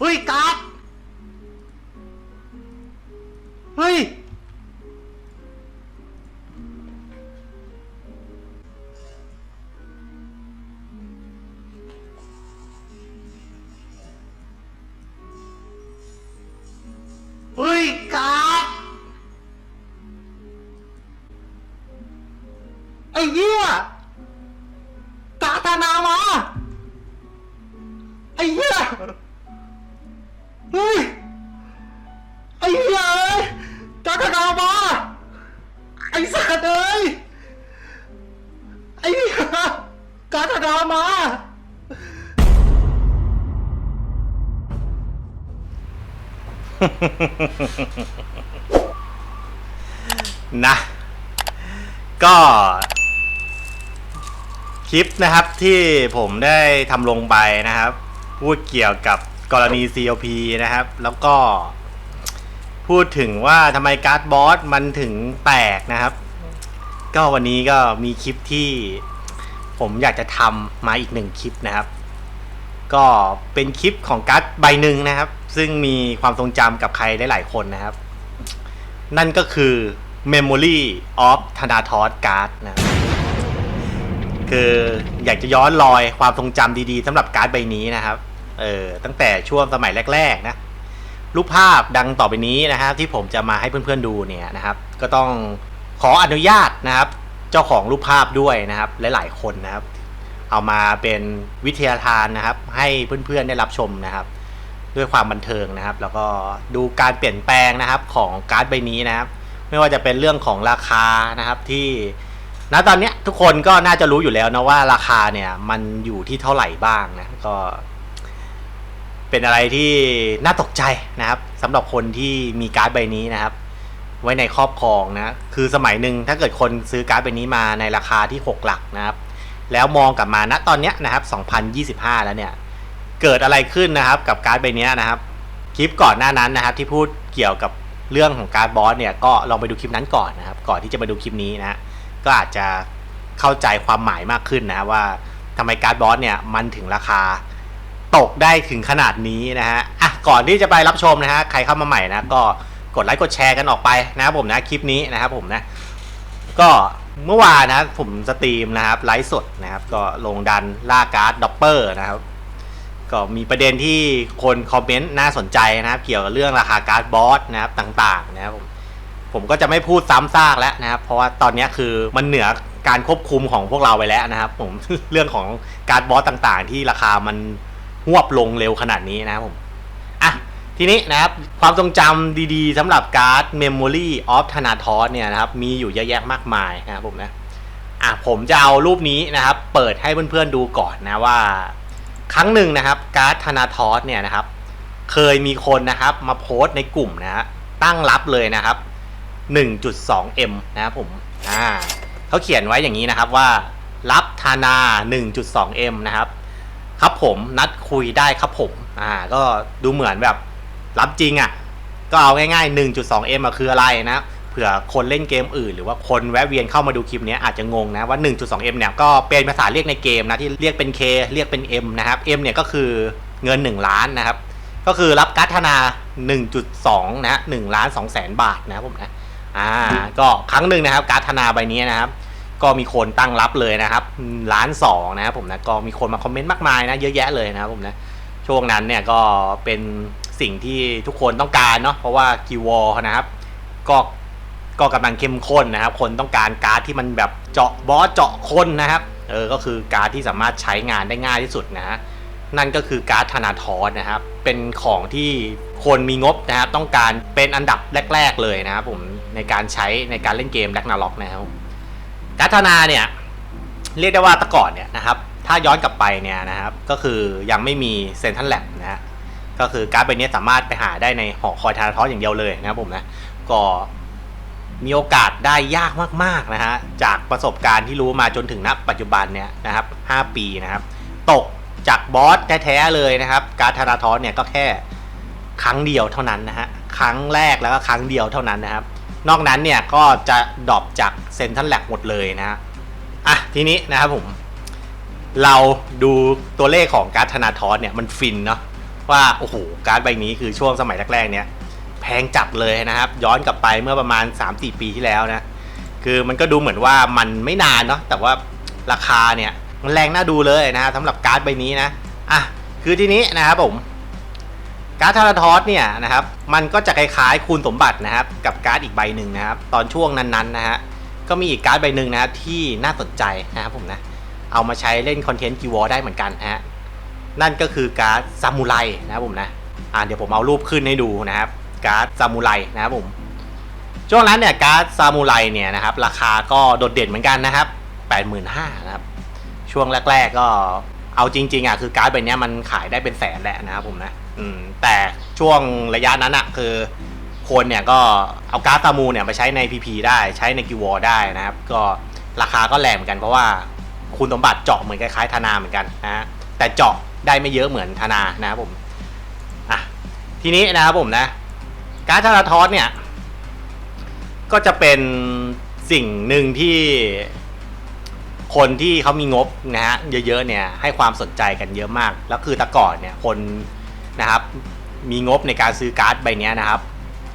เฮ้ยการ์ดเฮ้ย เฮ้ยการ์ดไอ้เหี้ยการ์ดธนามา ไอ้เหี้ย เฮ้ย ไอ้เหี้ยเอ้ยการ์ดธนามาไอ้สัตว์เอ้ย ไอ้เหี้ยการ์ดธนามา นะ ก็ คลิปนะครับที่ผมได้ทำลงไปนะครับ พูดเกี่ยวกับ กรณี CLP นะครับ แล้วก็ พูดถึงว่าทำไมการ์ดบอสมันถึงแตกนะครับ ก็วันนี้ก็มีคลิปที่ผมอยากจะทำมาอีกหนึ่งคลิปนะครับ ก็เป็นคลิปของการ์ดใบหนึ่งนะครับ ซึ่งมีความทรงจำกับใครหลายๆคนนะครับ นั่นก็คือ Memory of t h a n a t o s Card นะครับคืออยากจะย้อนรอยความทรงจำดีๆสำหรับการ์ดใบนี้นะครับ เออตั้งแต่ช่วงสมัยแรก ๆ นะ รูปภาพดังต่อไปนี้นะครับที่ผมจะมาให้เพื่อนๆดูเนี่ยนะครับ ก็ต้องขออนุญาตนะครับ เจ้าของรูปภาพด้วยนะครับ หลายๆคนนะครับ เอามาเป็นวิทยาทานนะครับ ให้เพื่อนๆได้รับชมนะครับ ด้วยความบันเทิงนะครับ แล้วก็ดูการเปลี่ยนแปลงนะครับของการ์ดใบนี้นะครับ ไม่ว่าจะเป็นเรื่องของราคานะครับที่ณตอนนี้ทุกคนก็น่าจะรู้อยู่แล้วนะว่าราคาเนี่ยมันอยู่ที่เท่าไหร่บ้างนะก็ เป็นอะไรที่น่าตกใจนะครับสำหรับคนที่มีการ์ดใบนี้นะครับ ไว้ในครอบครองนะคือสมัยหนึ่งถ้าเกิดคนซื้อการ์ดใบนี้มาในราคาที่ 6 หลักนะครับ แล้วมองกลับมาณตอนเนี้ยนะครับ 2025 แล้วเนี่ย เกิดอะไรขึ้นนะครับกับการ์ดใบนี้นะครับ คลิปก่อนหน้านั้นนะครับ ที่พูดเกี่ยวกับเรื่องของการ์ดบอสเนี่ยก็ลองไปดูคลิปนั้นก่อนนะครับ ก่อนที่จะมาดูคลิปนี้นะฮะก็อาจจะเข้าใจความหมายมากขึ้นนะว่าทำไมการ์ดบอสเนี่ยมันถึงราคา ตกได้ถึงขนาดนี้นะฮะอะก่อนที่จะไปรับชมนะฮะใครเข้ามาใหม่นะก็กดไลค์กดแชร์กันออกไปนะครับผมนะคลิปนี้นะครับผมนะ ก็เมื่อวานนะผมสตรีมนะครับไลฟ์สดนะครับ ก็ลงดันล่าการ์ดด็อปเปอร์นะครับ ก็มีประเด็นที่คนคอมเมนต์น่าสนใจนะครับ เกี่ยวกับเรื่องราคาการ์ดบอสนะครับต่าง ๆ นะครับผมผมก็จะไม่พูดซ้ำซากแล้วนะครับ เพราะว่าตอนนี้คือมันเหนือการควบคุมของพวกเราไปแล้วนะครับ ผมเรื่องของการ์ดบอสต่างๆ ที่ราคามัน หวบลงเร็วขนาดนี้นะครับผมอะทีนี้นะครับความทรงจำดีๆสำหรับการ์ด Memory of Thanatos เนี่ยนะครับมีอยู่เยอะแยะมากมายนะครับผมนะอะผมจะเอารูปนี้นะครับ เปิดให้เพื่อนๆดูก่อนนะว่า ครั้งหนึ่งนะครับ การ์ด Thanatos เนี่ยนะครับ เคยมีคนนะครับมาโพสต์ในกลุ่มนะฮะตั้งรับเลยนะครับ 1.2M นะครับผมอ่าเขาเขียนไว้อย่างนี้นะครับว่า รับธนา 1.2M นะครับ ครับผมนัดคุยได้ครับผมอ่าก็ดูเหมือนแบบรับจริงอะ่ะ ก็เอาง่ายๆ 1.2M อะคืออะไรนะเผื่อคนเล่นเกมอื่น หรือว่าคนแวะเวียนเข้ามาดูคลิปนี้อาจจะงงนะว่า 1.2M เนี่ยก็เป็นภาษาเรียกในเกมนะที่เรียกเป็น K เรียกเป็น M นะครับ M เนี่ยก็คือเงิน 1 ล้านนะครับ ก็คือรับการ์ดธนา 1.2 นะ1ล้าน2แสนบาทนะผมนะอ่าก็ครั้งหนึ่งนะครับการ์ดธนาใบนี้นะครับ ก็มีคนตั้งรับเลยนะครับล้านสองนะครับผมนะก็มีคนมาคอมเมนต์มากมายนะเยอะแยะเลยนะครับผมนะช่วงนั้นเนี่ยก็เป็นสิ่งที่ทุกคนต้องการเนาะเพราะว่ากีวอลนะครับก็ก็กำลังเข้มข้นนะครับ คนต้องการการ์ดที่มันแบบเจาะบอสเจาะคนนะครับเออก็คือการ์ดที่สามารถใช้งานได้ง่ายที่สุดนะฮะนั่นก็คือการ์ดธนาทอนนะครับ เป็นของที่คนมีงบนะครับต้องการเป็นอันดับแรก ๆ เลยนะครับผมในการใช้ในการเล่นเกมแร็กนาล็อกนะครับ การธนาเนี่ยเรียกได้ว่าตะก่อนเนี่ยนะครับถ้าย้อนกลับไปเนี่ยนะครับก็คือยังไม่มีเซนทันแลบนะฮะก็คือการ์ดใบนี้สามารถไปหาได้ในหอคอยทาราทอสอย่างเดียวเลยนะครับผมนะก็มีโอกาสได้ยากมากๆนะฮะจากประสบการณ์ที่รู้มาจนถึงณปัจจุบันเนี่ยนะครับ5ปีนะครับ ตกจากบอสแท้ๆเลยนะครับ การ์ดทาราทอสเนี่ยก็แค่ครั้งเดียวเท่านั้นนะฮะครั้งแรกแล้วก็ครั้งเดียวเท่านั้นนะครับ นอกนั้นเนี่ยก็จะดรอปจากเซนทันแลกหมดเลยนะฮะอะทีนี้นะครับผม เราดูตัวเลขของการ์ดธนาทอสเนี่ยมันฟินเนาะว่าโอ้โหการ์ดใบนี้คือช่วงสมัยแรกๆเนี่ยแพงจัดเลยนะครับ ย้อนกลับไปเมื่อประมาณ 3-4 ปีที่แล้วนะ คือมันก็ดูเหมือนว่ามันไม่นานเนาะแต่ว่าราคาเนี่ยมันแรงน่าดูเลยนะครับสำหรับการ์ดใบนี้นะอะคือทีนี้นะครับผม การ์ดทาราทอสเนี่ยนะครับมันก็จะคล้ายๆคูณสมบัตินะครับกับการ์ดอีกใบหนึ่งนะครับตอนช่วงนั้นๆนะฮะก็มีอีกการ์ดใบหนึ่งนะครับที่น่าสนใจนะครับผมนะเอามาใช้เล่นคอนเทนต์กีวอได้เหมือนกันนะฮะนั่นก็คือการ์ดซามูไรนะครับผมนะอ่าเดี๋ยวผมเอารูปขึ้นให้ดูนะครับการ์ดซามูไรนะครับผมช่วงนั้นเนี่ยการ์ดซามูไรเนี่ยนะครับราคาก็โดดเด่นเหมือนกันนะครับ85,000นะครับช่วงแรก ๆก็เอาจริงๆอะคือการ์ดใบนี้มันขายได้เป็นแสนแหละนะครับผมนะ อืมแต่ช่วงระยะนั้นอะคือ คนเนี่ยก็เอาการ์ดซามูเนี่ยมาใช้ใน PP ได้ใช้ในกิวอได้นะครับ ก็ราคาก็แรงเหมือนกันเพราะว่าคุณสมบัติเจาะเหมือนคล้ายๆธนาเหมือนกันนะฮะแต่เจาะได้ไม่เยอะเหมือนธนานะครับผมอะทีนี้นะครับผมนะ การ์ดทาราทอสเนี่ยก็จะเป็นสิ่งหนึ่งที่คนที่เขามีงบนะฮะเยอะๆเนี่ยให้ความสนใจกันเยอะมาก แล้วคือแต่ก่อนเนี่ยคน นะครับ มีงบในการซื้อการ์ดใบนี้นะครับ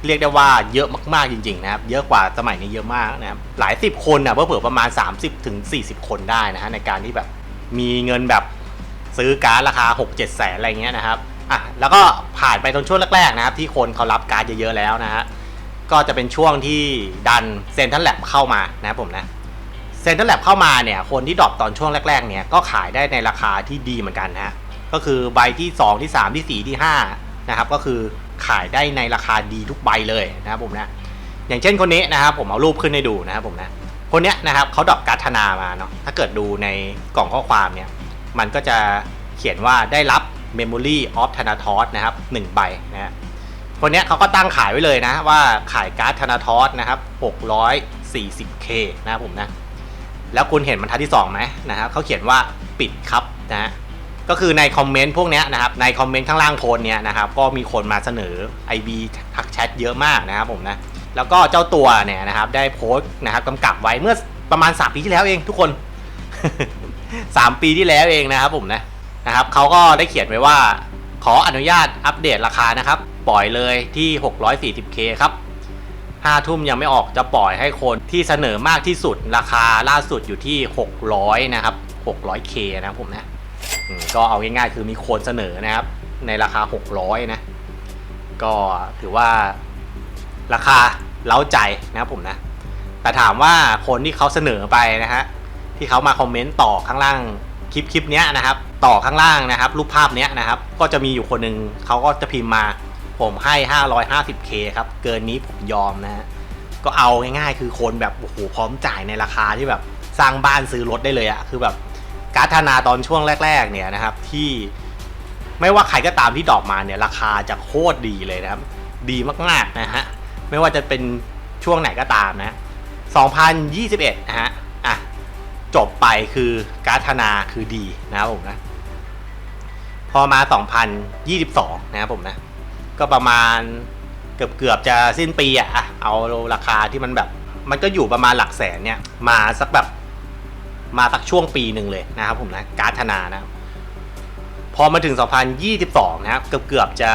เรียกได้ว่าเยอะมากๆจริงๆนะครับ เยอะกว่าสมัยนี้เยอะมากนะครับ หลายสิบคนนะเผื่อประมาณ 30ถึง40คนได้นะฮะในการที่แบบมีเงินแบบซื้อการ์ดราคา 6 7 แสนอะไรเงี้ยนะครับอะแล้วก็ผ่านไปตอนช่วงแรกๆนะครับ ที่คนเขารับการ์ดเยอะๆแล้วนะฮะก็จะเป็นช่วงที่ดันเซ็นทัลแลบเข้ามานะครับผมนะเซ็นทัลแลบเข้ามาเนี่ยคนที่ดรอปตอนช่วงแรกๆเนี่ยก็ขายได้ในราคาที่ดีเหมือนกันนะฮะ ก็คือใบที่ 2 ที่ 3 ที่ 4 ที่5นะครับก็คือขายได้ในราคาดีทุกใบเลยนะครับผมนะอย่างเช่นคนนี้นะครับผมเอารูปขึ้นให้ดูนะครับผมนะคนเนี้ยนะครับเขาดรอปการ์ดธนามาเนาะถ้าเกิดดูในกล่องข้อความเนี่ยมันก็จะเขียนว่าได้รับ Memory of Thanatos นะครับ1ใบนะฮะคนนี้เขาก็ตั้งขายไว้เลยนะว่าขายการ์ดธนาทอสนะครับ 640k นะครับผมนะ แล้วคุณเห็นบรรทัดที่2ไหมนะครับเขาเขียนว่าปิดครับนะฮะ ก็คือในคอมเมนต์พวกนี้นะครับในคอมเมนต์ข้างล่างโพสเนี้ยนะครับก็มีคนมาเสนอ IB ทักแชทเยอะมากนะครับผมนะแล้วก็เจ้าตัวเนี่ยนะครับได้โพสต์นะครับกำกับไว้เมื่อประมาณ 3 ปีที่แล้วเองทุกคน 3 ปีที่แล้วเองนะครับผมนะนะครับเขาก็ได้เขียนไว้ว่า ขออนุญาตอัปเดตราคานะครับ ปล่อยเลยที่ 640k ครับ5ทุ่มยังไม่ออกจะปล่อยให้คนที่เสนอมากที่สุดราคาล่าสุดอยู่ที่ 600 นะครับ 600k นะครับผมนะ ก็เอาง่ายๆคือมีคนเสนอนะครับ ในราคา 600 นะ ก็ถือว่าราคาเล้าใจนะครับผมนะ แต่ถามว่าคนที่เขาเสนอไปนะฮะที่เขามาคอมเมนต์ต่อข้างล่างคลิปคลิปนี้นะครับ ต่อข้างล่างนะครับ รูปภาพนี้นะครับ ก็จะมีอยู่คนหนึ่งเขาก็จะพิมพ์มาผมให้ 550k ครับ เกินนี้ผมยอมนะฮะก็เอาง่ายๆ คือคนแบบโอ้โหพร้อมจ่ายในราคาที่แบบสร้างบ้านซื้อรถได้เลยอะคือแบบ การ์ดธนาตอนช่วงแรก ๆ เนี่ยนะครับที่ไม่ว่าใครก็ตามที่ดอกมาเนี่ยราคาจะโคตรดีเลยนะครับ ดีมากๆนะฮะไม่ว่าจะเป็นช่วงไหนก็ตามนะ 2021 นะฮะอะจบไปคือการ์ดธนาคือดีนะครับผมนะ พอมา 2022 นะครับผมนะ ก็ประมาณเกือบเกือบๆจะสิ้นปีอะอะเอาราคาที่มันแบบ มันก็อยู่ประมาณหลักแสนเนี่ย มาสักแบบ มาสักช่วงปีหนึ่งเลยนะครับผมนะการ์ธนานะครับพอมาถึง 2022 นะครับเกือบเกือบๆจะ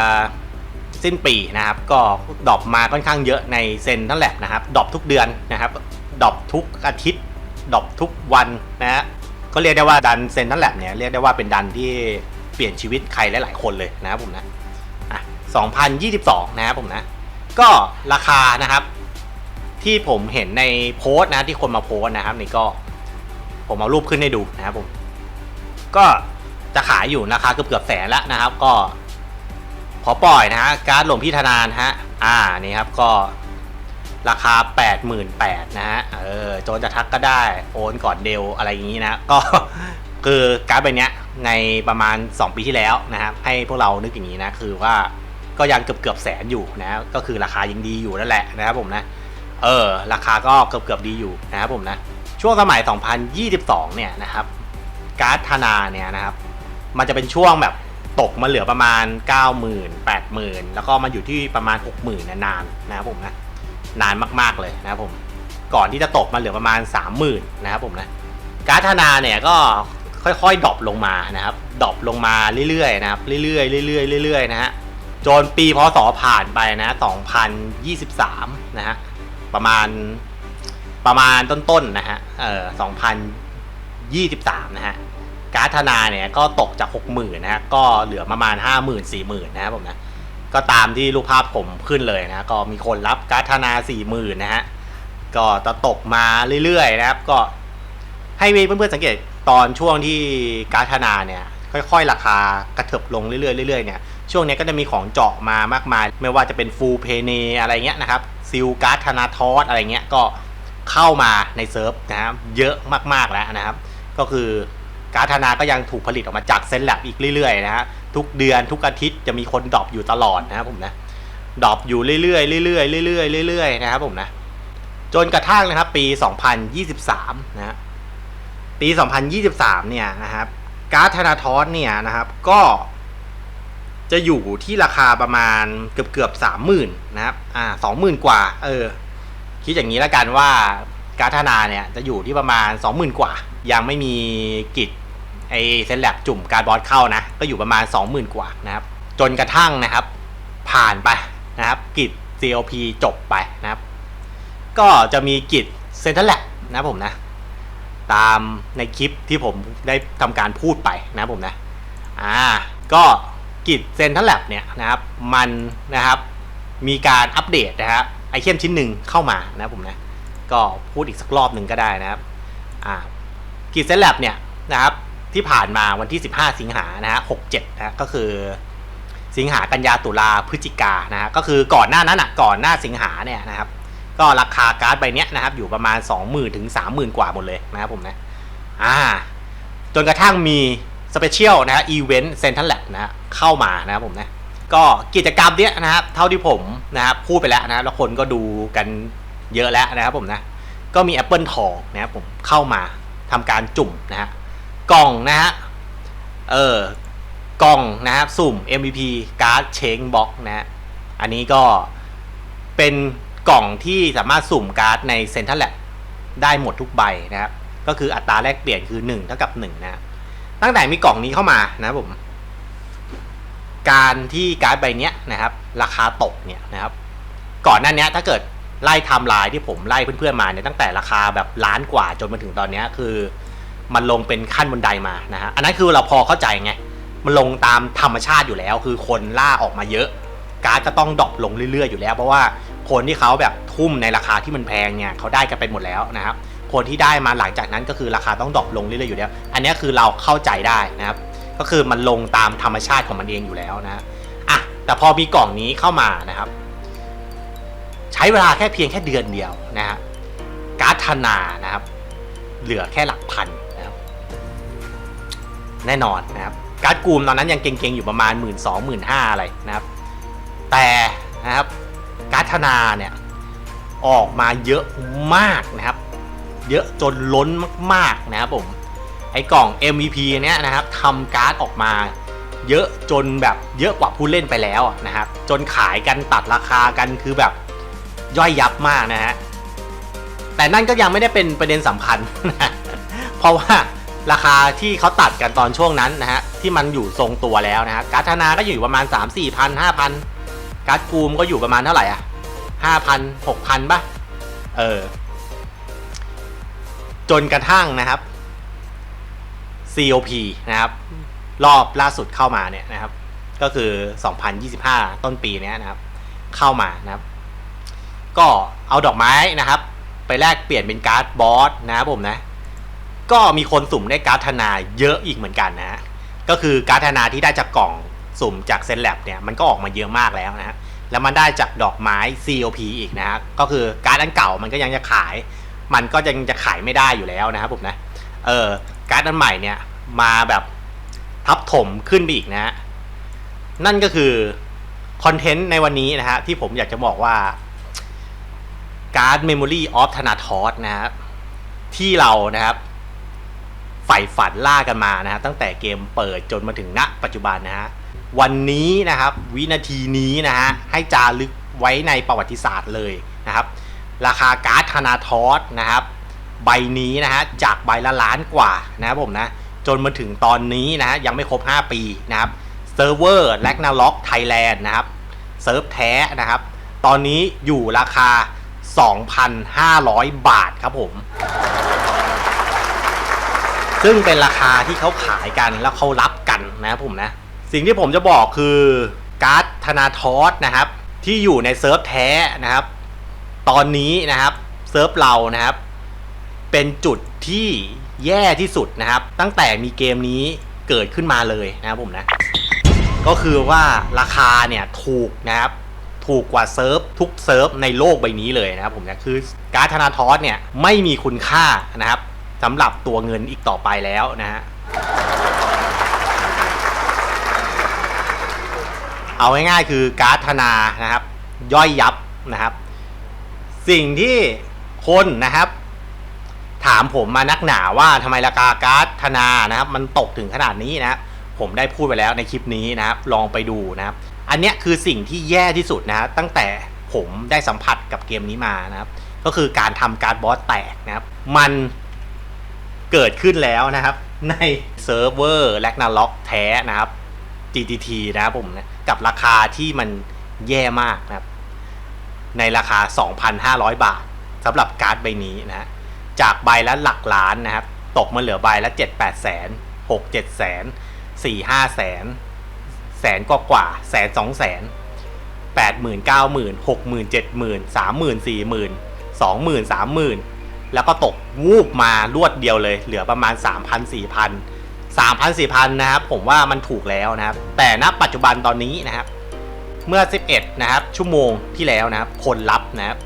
สิ้นปีนะครับ ก็ดรอปมาค่อนข้างเยอะในเซนนั่นแหละนะครับดรอปทุกเดือนนะครับดรอปทุกอาทิตย์ดรอปทุกวันนะฮะก็เรียกได้ว่าดันเซนนั่นแหละเนี่ยเรียกได้ว่าเป็นดันที่เปลี่ยนชีวิตใครหลายๆคนเลยนะครับผมนะอะ2022 นะครับผมนะ ก็ราคานะครับ ที่ผมเห็นในโพสต์นะที่คนมาโพสต์นะครับนี่ก็ ผมเอารูปขึ้นให้ดูนะครับผม ก็จะขายอยู่ราคาเกือบเกือบแสนแล้วนะครับ ก็ขอปล่อยนะฮะการ์ดหลวงพี่ธนานฮะ อ่านี่ครับก็ราคา 88,000นะฮะ เออโจนจะทักก็ได้ โอนก่อนเดลอะไรอย่างนี้นะ ก็คือการ์ดใบเนี้ยในประมาณ 2 ปีที่แล้วนะครับ ให้พวกเรานึกอย่างนี้นะ คือว่าก็ยังเกือบเกือบแสนอยู่นะ ก็คือราคายังดีอยู่นั่นแหละนะครับผมนะ เออ ราคาก็เกือบเกือบดีอยู่นะครับผมนะ ช่วงสมัย 2022 เนี่ยนะครับ การ์ดธนาเนี่ยนะครับ มันจะเป็นช่วงแบบตกมาเหลือประมาณ 90,000 80,000 แล้วก็มาอยู่ที่ประมาณ 60,000นะนานนะครับผมนะ นานมากๆเลยนะครับผม ก่อนที่จะตกมาเหลือประมาณ 30,000 นะครับผมนะ การ์ดธนาเนี่ยก็ค่อยๆดรอปลงมานะครับดรอปลงมาเรื่อยๆนะครับ เรื่อยๆเรื่อยๆเรื่อยๆนะฮะ จนปีพศผ่านไปนะ 2023 นะฮะ ประมาณ ประมาณต้นๆนะฮะ เอ่อ2023นะฮะ การ์ธนาเนี่ยก็ตกจาก60,000นะฮะ ก็เหลือประมาณ50,000 40,000นะครับผมนะ ก็ตามที่รูปภาพผมขึ้นเลยนะ ก็มีคนรับการ์ธนา40,000นะฮะ ก็จะตกมาเรื่อยๆนะครับ ก็ให้เพื่อนๆสังเกตตอนช่วงที่การ์ธนาเนี่ยค่อยๆ ราคากระเถิบลงเรื่อยๆเรื่อยๆเนี่ยช่วงนี้ก็จะมีของเจาะมามากมาย ไม่ว่าจะเป็นฟูลเพเนอะไรเงี้ยนะครับซิลการ์ดธนาทอสอะไรเงี้ยก็ เข้ามาในเซิร์ฟนะครับเยอะมากๆแล้วนะครับ ก็คือการธนาก็ยังถูกผลิตออกมาจากเซนแลบอีกเรื่อยๆนะฮะทุกเดือนทุกอาทิตย์จะมีคนดรอปอยู่ตลอดนะครับผมนะดรอปอยู่เรื่อยๆเรื่อยๆเรื่อยๆเรื่อยๆนะครับผมนะจนกระทั่งนะครับปี 2023 นะฮะปี 2023 เนี่ยนะครับการ์ดธนาทอสเนี่ยนะครับก็จะอยู่ที่ราคาประมาณเกือบเกือบสามหมื่นนะครับอ่าสองหมื่นกว่า เออ คิดอย่างนี้แล้วกันว่าการธนาเนี่ยจะอยู่ที่ประมาณสองหมื่นกว่า ยังไม่มีกิจไอเซนแลบจุ่มการบอสเข้านะ ก็อยู่ประมาณสองหมื่นกว่านะครับ จนกระทั่งนะครับ ผ่านไปนะครับกิจ CLP จบไปนะครับ ก็จะมีกิจเซ็นทรัลแลบนะผมนะ ตามในคลิปที่ผมได้ทำการพูดไปนะผมนะอ่าก็กิจเซ็นทรัลแลบเนี่ยนะครับ มันนะครับมีการอัปเดตนะฮะ ไอเทมชิ้นหนึ่งเข้ามานะผมนะ ก็พูดอีกสักรอบหนึ่งก็ได้นะครับอ่ากิจเซนแลบเนี่ยนะครับที่ผ่านมาวันที่ 15 สิงหานะฮะ67นะก็คือสิงหากันยาตุลาพฤศจิกานะฮะก็คือก่อนหน้านั้นอะก่อนหน้าสิงหาเนี่ยนะครับก็ราคาการ์ดใบเนี้ยนะครับอยู่ประมาณ 20,000ถึง30,000 กว่าหมดเลยนะครับผมนะอ่าจนกระทั่งมีสเปเชียลนะฮะอีเวนต์เซนทัลแลบนะฮะเข้ามานะครับผมนะ ก็กิจกรรมเนี้ยนะครับเท่าที่ผมนะครับพูดไปแล้วนะแล้วคนก็ดูกันเยอะแล้วนะครับผมนะก็มี Apple ทองนะครับผมเข้ามาทำการจุ่มนะฮะกล่องนะฮะเออกล่องนะครับสุ่ม MVP การ์ดเชงบ็อกนะฮะอันนี้ก็เป็นกล่องที่สามารถสุ่มการ์ดในเซ็นทรัลแลบได้หมดทุกใบนะครับก็คืออัตราแลกเปลี่ยนคือ1เท่ากับ1นะตั้งแต่มีกล่องนี้เข้ามานะครับผม การที่การ์ดใบเนี้ยนะครับ ราคาตกเนี่ยนะครับ ก่อนหน้านี้ถ้าเกิดไล่ไทม์ไลน์ที่ผมไล่เพื่อนๆมาเนี่ยตั้งแต่ราคาแบบล้านกว่าจนมาถึงตอนนี้คือ มันลงเป็นขั้นบันไดมานะฮะอันนั้นคือเราพอเข้าใจไงมันลงตามธรรมชาติอยู่แล้ว คือคนล่าออกมาเยอะ การ์ดก็ต้องดรอปลงเรื่อยๆอยู่แล้ว เพราะว่าคนที่เขาแบบทุ่มในราคาที่มันแพงเนี่ยเขาได้กันไปหมดแล้วนะครับคนที่ได้มาหลังจากนั้นก็คือราคาต้องดรอปลงเรื่อยๆอยู่แล้ว อันนี้คือเราเข้าใจได้นะครับ ก็คือมันลงตามธรรมชาติของมันเองอยู่แล้วนะอะแต่พอมีกล่องนี้เข้ามานะครับ ใช้เวลาแค่เพียงแค่เดือนเดียวนะฮะการ์ดธนานะครับ เหลือแค่หลักพันนะครับ แน่นอนนะครับ การ์ดกูมตอนนั้นยังเก่งๆอยู่ประมาณ 1 2 0 0 0 0 1 5 0 0อะไรนะครับ แต่นะครับการ์ดธนาเนี่ยออกมาเยอะมากนะครับ เยอะจนล้นมากๆนะครับผม อ้กล่อง MVP เนี้ยนะครับทำการ์ดออกมา เยอะจนแบบเยอะกว่าผู้เล่นไปแล้วนะครับจนขายกันตัดราคากันคือแบบย่อยยับมากนะฮะแต่นั่นก็ยังไม่ได้เป็นประเด็นสำคัญนะเพราะว่าราคาที่เขาตัดกันตอนช่วงนั้นนะฮะที่มันอยู่ทรงตัวแล้วนะฮะการ์ดธนาก็อยู่ประมาณ 3 4พันห้าพันการ์ดกูมก็อยู่ประมาณเท่าไหร่อะห้าพันหกพันป่ะเออจนกระทั่งนะครับ COP นะครับ รอบล่าสุดเข้ามาเนี่ยนะครับ ก็คือ 2025 ต้นปีนี้นะครับ เข้ามานะครับ ก็เอาดอกไม้นะครับ ไปแลกเปลี่ยนเป็นการ์ดบอสนะครับผมนะ ก็มีคนสุ่มได้การ์ดธนาเยอะอีกเหมือนกันนะฮะก็คือการ์ดธนาที่ได้จากกล่องสุ่มจากเซนแลบเนี่ยมันก็ออกมาเยอะมากแล้วนะฮะแล้วมันได้จากดอกไม้ COP อีกนะฮะก็คือการ์ดอันเก่ามันก็ยังจะขาย มันก็ยังจะขายไม่ได้อยู่แล้วนะครับผมนะเออ การ์ดอันใหม่เนี่ยมาแบบทับถมขึ้นไปอีกนะฮะนั่นก็คือคอนเทนต์ในวันนี้นะฮะที่ผมอยากจะบอกว่าการ์ด Memory of Thanatos นะครับที่เรานะครับใฝ่ฝันล่ากันมานะฮะตั้งแต่เกมเปิดจนมาถึงณปัจจุบันนะฮะวันนี้นะครับวินาทีนี้นะฮะให้จารึกไว้ในประวัติศาสตร์เลยนะครับ ราคาการ์ดธนาทอสนะครับ ใบนี้นะฮะจากใบละล้านกว่านะครับผมนะจนมาถึงตอนนี้นะฮะยังไม่ครบ 5 ปีนะครับเซิร์ฟเวอร์แลกนาล็อกไทยแลนด์นะครับเซิร์ฟแท้นะครับ ตอนนี้อยู่ราคา 2,500 บาทครับผม ซึ่งเป็นราคาที่เขาขายกันแล้วเขารับกันนะครับผมนะ สิ่งที่ผมจะบอกคือการ์ดธนาทอสนะครับ ที่อยู่ในเซิร์ฟแท้นะครับ ตอนนี้นะครับเซิร์ฟเรานะครับ เป็นจุดที่แย่ที่สุดนะครับ ตั้งแต่มีเกมนี้เกิดขึ้นมาเลยนะครับผมนะ ก็คือว่าราคาเนี่ยถูกนะครับถูกกว่าเซิร์ฟทุกเซิร์ฟในโลกใบนี้เลยนะครับผมนะคือการ์ดธนาทอสเนี่ยไม่มีคุณค่านะครับสำหรับตัวเงินอีกต่อไปแล้วนะฮะเอาง่ายๆคือการ์ดธนานะครับ ย่อยยับนะครับ สิ่งที่คนนะครับ ถามผมมานักหนาว่าทำไมราคาการ์ดธนานะครับมันตกถึงขนาดนี้นะครับผมได้พูดไปแล้วในคลิปนี้นะครับลองไปดูนะครับ อันเนี้ยคือสิ่งที่แย่ที่สุดนะตั้งแต่ผมได้สัมผัสกับเกมนี้มานะครับ ก็คือการทำการ์ดบอสแตกนะครับ มันเกิดขึ้นแล้วนะครับ ในเซิร์ฟเวอร์แลกนาล็อกแท้นะครับ GTT นะครับผมนะกับราคาที่มันแย่มากนะครับ ในราคา 2,500 บาทสำหรับการ์ดใบนี้นะฮะ จากใบละหลักล้านนะครับ ตกมาเหลือใบละ7 8แปดแสน6 7แสน4 5แสนแสนกว่ากว่าแสนสองแสนแปดหมื่นเก้าหมื่นหกหมื่นเจ็ดหมื่นสามหมื่นสี่หมื่นสองหมื่นสามหมื่นแล้วก็ตกวูบมารวดเดียวเลย เหลือประมาณ3 0 0 0 4 0 0 3 0 0 4 0 0นะครับ ผมว่ามันถูกแล้วนะครับ แต่ณปัจจุบันตอนนี้นะครับ เมื่อ 11 นะครับ ชั่วโมงที่แล้วนะครับ คนรับนะครับ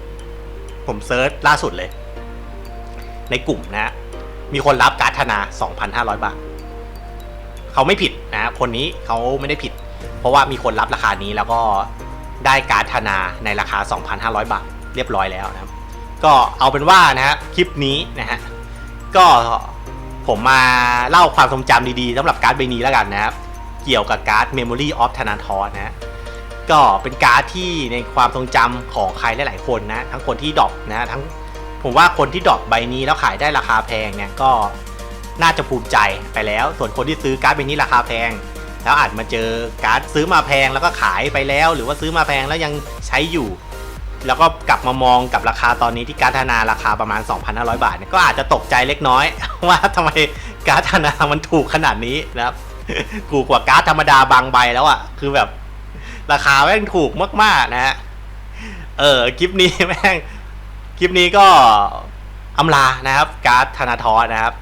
ผมเซิร์ชล่าสุดเลย ในกลุ่มนะฮะมีคนรับการ์ดธนา 2,500 บาท เขาไม่ผิดนะคนนี้เขาไม่ได้ผิด เพราะว่ามีคนรับราคานี้แล้วก็ได้การ์ดธนาในราคา 2,500 บาท เรียบร้อยแล้วนะครับ ก็เอาเป็นว่านะฮะคลิปนี้นะฮะก็ผมมาเล่าความทรงจำดีๆสำหรับการ์ดใบนี้แล้วกันนะครับ เกี่ยวกับการ์ด Memory of Thanatos นะฮะก็เป็นการ์ดที่ในความทรงจำของใครหลายๆคนนะ ทั้งคนที่ดรอปนะทั้ง ผมว่าคนที่ดรอปใบนี้แล้วขายได้ราคาแพงเนี่ยก็น่าจะภูมิใจไปแล้ว ส่วนคนที่ซื้อการ์ดใบนี้ราคาแพง แล้วอาจมาเจอการ์ดซื้อมาแพงแล้วก็ขายไปแล้ว หรือว่าซื้อมาแพงแล้วยังใช้อยู่ แล้วก็กลับมามองกับราคาตอนนี้ที่การธนาราคาประมาณ 2,500 บาทเนี่ยก็อาจจะตกใจเล็กน้อย ว่าทำไมการธนามันถูกขนาดนี้นะครับถูกกว่าการ์ดธรรมดาบางใบแล้วอะ่ะ คือแบบ ราคาแม่งถูกมากๆนะฮะเออคลิปนี้แม่ง คลิปนี้ก็อำลานะครับ การ์ดธนาทอสนะครับ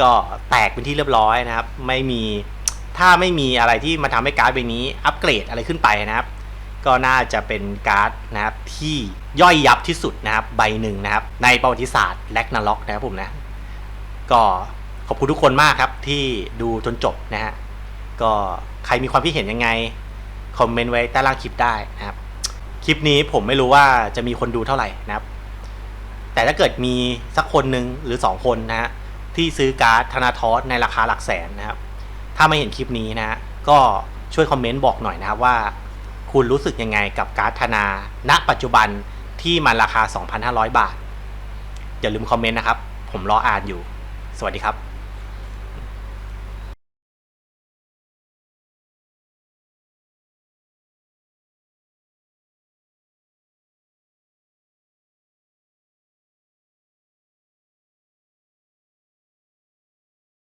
ก็แตกเป็นที่เรียบร้อยนะครับ ไม่มีถ้าไม่มีอะไรที่มาทำให้การ์ดใบนี้อัปเกรดอะไรขึ้นไปนะครับ ก็น่าจะเป็นการ์ดนะครับที่ย่อยยับที่สุดนะครับใบหนึ่งนะครับ ในประวัติศาสตร์แลกนาล็อกนะครับผมนะ ก็ขอบคุณทุกคนมากครับที่ดูจนจบนะฮะก็ใครมีความคิดเห็นยังไง คอมเมนต์ไว้ใต้ล่างคลิปได้นะครับ คลิปนี้ผมไม่รู้ว่าจะมีคนดูเท่าไหร่นะครับ แต่ถ้าเกิดมีสักคนหนึ่งหรือ 2 คนนะฮะที่ซื้อการ์ดธนาทอสในราคาหลักแสนนะครับ ถ้าไม่เห็นคลิปนี้นะฮะก็ช่วยคอมเมนต์บอกหน่อยนะครับว่า คุณรู้สึกยังไงกับการ์ดธนา ณ ปัจจุบันที่มันราคา 2,500 บาท อย่าลืมคอมเมนต์นะครับ ผมรออ่านอยู่ สวัสดีครับ